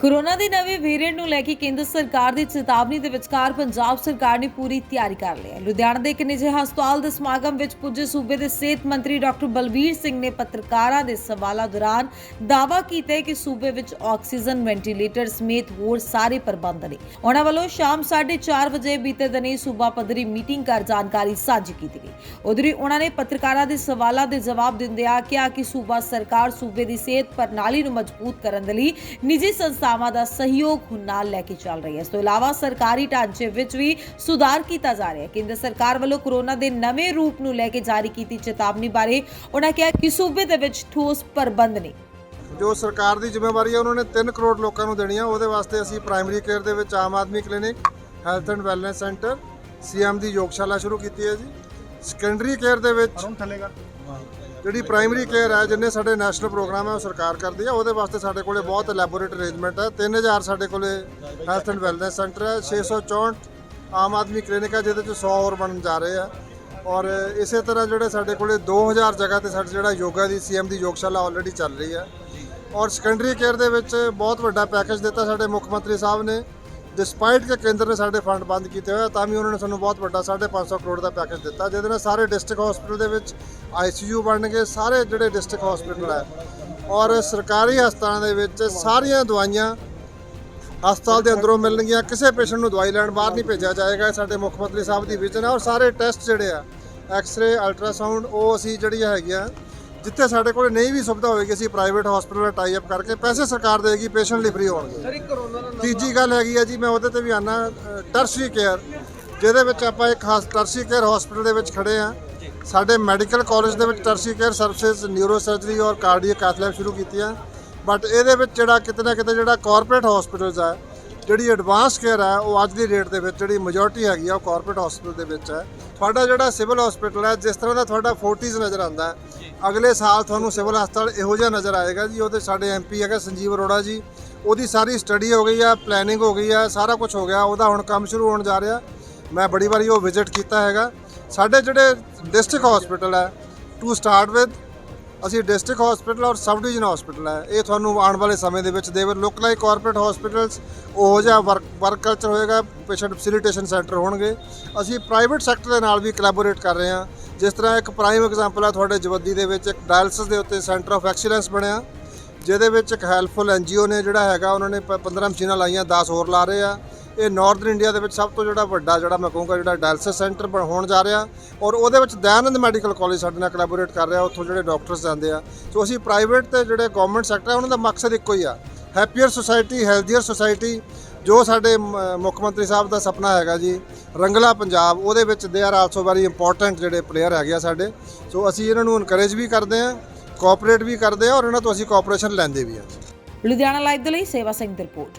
Corona ਦੇ ਨਵੇਂ variant ਨੂੰ ਲੈ ਕੇ ਕੇਂਦਰ ਸਰਕਾਰ ਦੀ ਚੇਤਾਵਨੀ ਦੇ ਵਿਚਕਾਰ ਪੰਜਾਬ ਸਰਕਾਰ ਨੇ ਪੂਰੀ ਤਿਆਰੀ ਕਰ ਲਈ ਹੈ। ਲੁਧਿਆਣਾ ਦੇ ਇੱਕ ਨਿੱਜੀ ਹਸਪਤਾਲ ਦੇ ਸਮਾਗਮ ਵਿੱਚ ਪੁੱਜੇ ਸੂਬੇ ਦੇ ਸਿਹਤ ਮੰਤਰੀ ਡਾਕਟਰ ਬਲਬੀਰ ਸਿੰਘ ਨੇ ਪੱਤਰਕਾਰਾਂ ਦੇ ਸਵਾਲਾਂ ਦੌਰਾਨ ਦਾਅਵਾ ਕੀਤਾ ਕਿ ਸੂਬੇ ਵਿੱਚ ਆਕਸੀਜਨ, ਵੈਂਟੀਲੇਟਰ ਸਮੇਤ ਹੋਰ ਸਾਰੇ ਪ੍ਰਬੰਧ ਨੇ। ਉਹਨਾਂ ਵੱਲੋਂ ਸ਼ਾਮ 4:30 ਵਜੇ ਬੀਤੇ ਦਿਨੀ ਸੂਬਾ ਪੱਧਰੀ ਮੀਟਿੰਗ ਕਰ ਜਾਣਕਾਰੀ ਸਾਂਝੀ ਕੀਤੀ ਗਈ। ਉਧਰੀ ਉਹਨਾਂ ਨੇ ਪੱਤਰਕਾਰਾਂ ਦੇ ਸਵਾਲਾਂ ਦੇ ਜਵਾਬ ਦਿੰਦਿਆਂ ਕਿਹਾ ਕਿ ਸੂਬਾ ਸਰਕਾਰ ਸੂਬੇ ਦੀ ਸਿਹਤ ਪ੍ਰਣਾਲੀ ਨੂੰ ਮਜ਼ਬੂਤ ਕਰਨ ਦੇ ਲਈ ਨਿੱਜੀ ਸੰਸਥਾ ਸੰਸਥਾਵਾਂ ਦਾ ਸਹਿਯੋਗ ਹੁਣ ਨਾਲ ਲੈ ਕੇ ਚੱਲ ਰਹੀ ਹੈ। ਇਸ ਤੋਂ ਇਲਾਵਾ ਸਰਕਾਰੀ ਢਾਂਚੇ ਵਿੱਚ ਵੀ ਸੁਧਾਰ ਕੀਤਾ ਜਾ ਰਿਹਾ ਹੈ। ਕੇਂਦਰ ਸਰਕਾਰ ਵੱਲੋਂ ਕੋਰੋਨਾ ਦੇ ਨਵੇਂ ਰੂਪ ਨੂੰ ਲੈ ਕੇ ਜਾਰੀ ਕੀਤੀ ਚੇਤਾਵਨੀ ਬਾਰੇ ਉਹਨਾਂ ਕਿਹਾ ਕਿ ਸੂਬੇ ਦੇ ਵਿੱਚ ਠੋਸ ਪ੍ਰਬੰਧ ਨੇ। ਜੋ ਸਰਕਾਰ ਦੀ ਜ਼ਿੰਮੇਵਾਰੀ ਹੈ ਉਹਨਾਂ ਨੇ 3 ਕਰੋੜ ਲੋਕਾਂ ਨੂੰ ਦੇਣੀ ਆ ਉਹਦੇ ਵਾਸਤੇ ਅਸੀਂ ਪ੍ਰਾਇਮਰੀ ਕੇਅਰ ਦੇ ਵਿੱਚ Aam Aadmi clinic health and wellness centre CM ਦੀ ਯੋਗਸ਼ਾਲਾ ਸ਼ੁਰੂ ਕੀਤੀ ਹੈ ਜੀ। ਸੈਕੰਡਰੀ ਕੇਅਰ ਦੇ ਵਿੱਚ ਜਿਹੜੀ ਪ੍ਰਾਇਮਰੀ ਕੇਅਰ ਹੈ, ਜਿੰਨੇ ਸਾਡੇ ਨੈਸ਼ਨਲ ਪ੍ਰੋਗਰਾਮ ਹੈ, ਉਹ ਸਰਕਾਰ ਕਰਦੀ ਹੈ। ਉਹਦੇ ਵਾਸਤੇ ਸਾਡੇ ਕੋਲੇ ਬਹੁਤ ਲੈਬੋਰੇਟਰੀ ਅਰੇਂਜਮੈਂਟ ਹੈ। 3000 ਸਾਡੇ ਕੋਲੇ ਹੈਲਥ ਐਂਡ ਵੈਲਨੈਸ ਸੈਂਟਰ ਹੈ। 664 ਆਮ ਆਦਮੀ ਕਲੀਨਿਕ ਹੈ, ਜਿਹਦੇ ਚ 100 ਹੋਰ ਬਣਨ ਜਾ ਰਹੇ ਆ। ਔਰ ਇਸੇ ਤਰ੍ਹਾਂ ਜਿਹੜੇ ਸਾਡੇ ਕੋਲੇ 2000 ਜਗ੍ਹਾ ਤੇ ਸਾਡੇ ਜਿਹੜਾ ਯੋਗਾ ਦੀ ਸੀਐਮ ਦੀ ਯੋਗਸ਼ਾਲਾ ਆਲਰੇਡੀ ਚੱਲ ਰਹੀ ਹੈ। ਔਰ ਸੈਕੰਡਰੀ ਕੇਅਰ ਦੇ ਵਿੱਚ ਬਹੁਤ ਵੱਡਾ ਪੈਕੇਜ ਦਿੱਤਾ ਸਾਡੇ ਮੁੱਖ ਮੰਤਰੀ ਸਾਹਿਬ ਨੇ। ਡਿਸਪਾਈਟ ਕਿ ਕੇਂਦਰ ਨੇ ਸਾਡੇ ਫੰਡ ਬੰਦ ਕੀਤੇ ਹੋਏ ਆ, ਤਾਂ ਵੀ ਉਹਨਾਂ ਨੇ ਸਾਨੂੰ ਬਹੁਤ ਵੱਡਾ 550 ਕਰੋੜ ਦਾ ਪੈਕੇਜ ਦਿੱਤਾ ਜਿਹਦੇ ਨਾਲ ਸਾਰੇ ਡਿਸਟ੍ਰਿਕਟ ਹਸਪੀਟਲ ਦੇ ਵਿੱਚ ਆਈਸੀਯੂ ਗਏ ਸਾਰੇ ਜਿਹੜੇ ਡਿਸਟ੍ਰਿਕਟ ਹਸਪੀਟਲ ਹੈ। ਔਰ ਸਰਕਾਰੀ ਹਸਪਤਾਲਾਂ ਦੇ ਵਿੱਚ ਸਾਰੀਆਂ ਦਵਾਈਆਂ ਹਸਪਤਾਲ ਦੇ ਅੰਦਰੋਂ ਮਿਲਣਗੀਆਂ ਕਿਸੇ ਪੇਸ਼ੈਂਟ ਨੂੰ ਦਵਾਈ ਲੈਣ ਬਾਹਰ ਨਹੀਂ ਭੇਜਿਆ ਜਾਏਗਾ ਇਹ ਸਾਡੇ ਮੁੱਖ ਮੰਤਰੀ ਸਾਹਿਬ ਦੀ ਵਿਜ਼ਨ ਹੈ। ਔਰ ਸਾਰੇ ਟੈਸਟ ਜਿਹੜੇ ਆ ਐਕਸ-ਰੇ ਅਲਟਰਾਸਾਊਂਡ ਉਹ ਅਸੀਂ ਜਿਹੜੀਆਂ ਹੈਗੀਆਂ ਜਿੱਥੇ ਸਾਡੇ ਕੋਲ ਨਹੀਂ ਵੀ ਸੁਵਿਧਾ ਹੋਵੇਗੀ ਅਸੀਂ ਪ੍ਰਾਈਵੇਟ ਹਸਪੀਟਲ ਨਾਲ ਟਾਈ ਅਪ ਕਰਕੇ ਪੈਸੇ ਸਰਕਾਰ ਦੇਗੀ ਪੇਸ਼ੈਂਟ ਲਈ ਫ੍ਰੀ ਹੋਣਗੇ। ਸਰ ਇੱਕ ਕਰੋਨਾ ਦਾ ਤੀਜੀ ਗੱਲ ਹੈਗੀ ਹੈ ਜੀ ਮੈਂ ਉਹਦੇ ਤੇ ਵੀ ਆਨਾ ਟਰਸ਼ਰੀ ਕੇਅਰ ਜਿਹਦੇ ਵਿੱਚ ਆਪਾਂ ਇੱਕ ਖਾਸ ਟਰਸ਼ਰੀ ਕੇਅਰ ਹਸਪੀਟਲ ਦੇ ਵਿੱਚ ਖੜੇ ਆ। ਸਾਡੇ ਮੈਡੀਕਲ ਕਾਲਜ ਦੇ ਵਿੱਚ tertiary care services neuro surgery ਔਰ ਕਾਰਡੀਅਕ ਕੈਥਲੈਬ ਸ਼ੁਰੂ ਕੀਤੀਆਂ ਬਟ ਇਹਦੇ ਵਿੱਚ ਜਿਹੜਾ ਕਿਤੇ ਨਾ ਕਿਤੇ ਜਿਹੜਾ ਕਾਰਪੋਰੇਟ ਹਸਪੀਟਲਸ ਆ ਜਿਹੜੀ ਐਡਵਾਂਸ ਕੇਅਰ ਹੈ ਉਹ ਅੱਜ ਦੀ ਡੇਟ ਦੇ ਵਿੱਚ ਜਿਹੜੀ ਮੈਜੋਰਟੀ ਹੈਗੀ ਆ ਉਹ ਕਾਰਪੋਰੇਟ ਹਸਪੀਟਲ ਦੇ ਵਿੱਚ ਹੈ ਤੁਹਾਡਾ ਜਿਹੜਾ ਸਿਵਲ ਹਸਪੀਟਲ ਹੈ ਜਿਸ ਤਰ੍ਹਾਂ ਦਾ ਤੁਹਾਡਾ 40s ਨਜ਼ਰ ਆਉਂਦਾ ਹੈ ਅਗਲੇ ਸਾਲ ਤੁਹਾਨੂੰ ਸਿਵਲ ਹਸਪਤਾਲ ਇਹੋ ਜਿਹਾ ਨਜ਼ਰ ਆਏਗਾ ਜੀ, ਉਹਦੇ ਸਾਡੇ ਐਮਪੀ ਹੈਗਾ ਸੰਜੀਵ ਅਰੋੜਾ ਜੀ, ਉਹਦੀ ਸਾਰੀ ਸਟੱਡੀ ਹੋ ਗਈ ਆ ਪਲੈਨਿੰਗ ਹੋ ਗਈ ਆ, ਸਾਰਾ ਕੁਝ ਹੋ ਗਿਆ, ਉਹਦਾ ਹੁਣ ਕੰਮ ਸ਼ੁਰੂ ਹੋਣ ਜਾ ਰਿਹਾ। ਮੈਂ ਬੜੀ ਵਾਰੀ ਉਹ ਵਿਜ਼ਿਟ ਕੀਤਾ ਹੈਗਾ। ਸਾਡੇ ਜਿਹੜੇ ਡਿਸਟ੍ਰਿਕਟ ਹਸਪੀਟਲ ਹੈ ਟੂ ਸਟਾਰਟ ਵਿਦ ਅਸੀਂ ਡਿਸਟ੍ਰਿਕਟ ਹਸਪੀਟਲ ਔਰ ਸਬ ਡਿਵੀਜ਼ਨ ਹਸਪੀਟਲ ਹੈ। ਇਹ ਤੁਹਾਨੂੰ ਆਉਣ ਵਾਲੇ ਸਮੇਂ ਦੇ ਵਿੱਚ they will look like corporate hospitals ਉਹੋ ਜਿਹਾ ਵਰਕ ਵਰਕ ਕਲਚਰ ਹੋਏਗਾ ਪੇਸ਼ੈਂਟ ਫੈਸਿਲਿਟੇਸ਼ਨ ਸੈਂਟਰ ਹੋਣਗੇ। ਅਸੀਂ ਪ੍ਰਾਈਵੇਟ ਸੈਕਟਰ ਦੇ ਨਾਲ ਵੀ ਕੋਲੈਬੋਰੇਟ ਕਰ ਰਹੇ ਹਾਂ। ਜਿਸ ਤਰ੍ਹਾਂ ਇੱਕ ਪ੍ਰਾਈਮ ਐਗਜ਼ਾਮਪਲ ਹੈ ਤੁਹਾਡੇ ਜਵੱਦੀ ਦੇ ਵਿੱਚ, ਇੱਕ ਡਾਇਲਸਿਸ ਦੇ ਉੱਤੇ ਸੈਂਟਰ ਆਫ ਐਕਸੀਲੈਂਸ ਬਣਿਆ। ਜਿਹਦੇ ਵਿੱਚ ਇੱਕ ਹੈਲਪਫੁਲ ਐਨਜੀਓ ਨੇ ਜਿਹੜਾ ਹੈਗਾ, ਉਹਨਾਂ ਨੇ ਪ- 15 ਮਸ਼ੀਨਾਂ ਲਾਈਆਂ 10 ਹੋਰ ਲਾ ਰਹੇ ਆ। ਇਹ ਨਾਰਥਰਨ ਇੰਡੀਆ ਦੇ ਵਿੱਚ ਸਭ ਤੋਂ ਜਿਹੜਾ ਵੱਡਾ ਜਿਹੜਾ ਮੈਂ ਕਹੂੰਗਾ ਜਿਹੜਾ ਡਾਇਲਸਿਸ ਸੈਂਟਰ ਬਣ ਹੋਣ ਜਾ ਰਿਹਾ ਔਰ ਉਹਦੇ ਵਿੱਚ ਦਇਆਨੰਦ ਮੈਡੀਕਲ ਕਾਲਜ ਸਾਡੇ ਨਾਲ ਕੋਲੈਬੋਰੇਟ ਕਰ ਰਿਹਾ, ਉੱਥੋਂ ਜਿਹੜੇ ਡਾਕਟਰਸ ਜਾਂਦੇ ਆ। ਸੋ ਅਸੀਂ ਪ੍ਰਾਈਵੇਟ ਤੇ ਜਿਹੜੇ ਗਵਰਨਮੈਂਟ ਸੈਕਟਰ ਆ, ਉਹਨਾਂ ਦਾ ਮਕਸਦ ਇੱਕੋ ਹੀ ਆ। ਹੈਪੀਅਰ ਸੁਸਾਇਟੀ ਹੈਲਥੀਅਰ ਸੁਸਾਇਟੀ ਜੋ ਸਾਡੇ ਮ- ਮੁੱਖ ਮੰਤਰੀ ਸਾਹਿਬ ਦਾ ਸੁਪਨਾ ਹੈਗਾ ਜੀ, ਰੰਗਲਾ ਪੰਜਾਬ, ਉਹਦੇ ਵਿੱਚ they are also very important ਜਿਹੜੇ ਪਲੇਅਰ ਹੈਗੇ ਆ ਸਾਡੇ। ਸੋ ਅਸੀਂ ਇਹਨਾਂ ਨੂੰ ਇਨਕਰੇਜ ਵੀ ਕਰਦੇ ਆ ਕੋਆਪਰੇਟ ਵੀ ਕਰਦੇ ਆ ਔਰ ਇਹਨਾਂ ਤੋਂ ਅਸੀਂ ਕੋਆਪਰੇਸ਼ਨ ਲੈਂਦੇ ਵੀ ਆ। ਲੁਧਿਆਣਾ ਲਾਈਵ ਦੇ ਲਈ ਸੇਵਾ ਸਿੰਘ ਦੀ ਰਿਪੋਰਟ।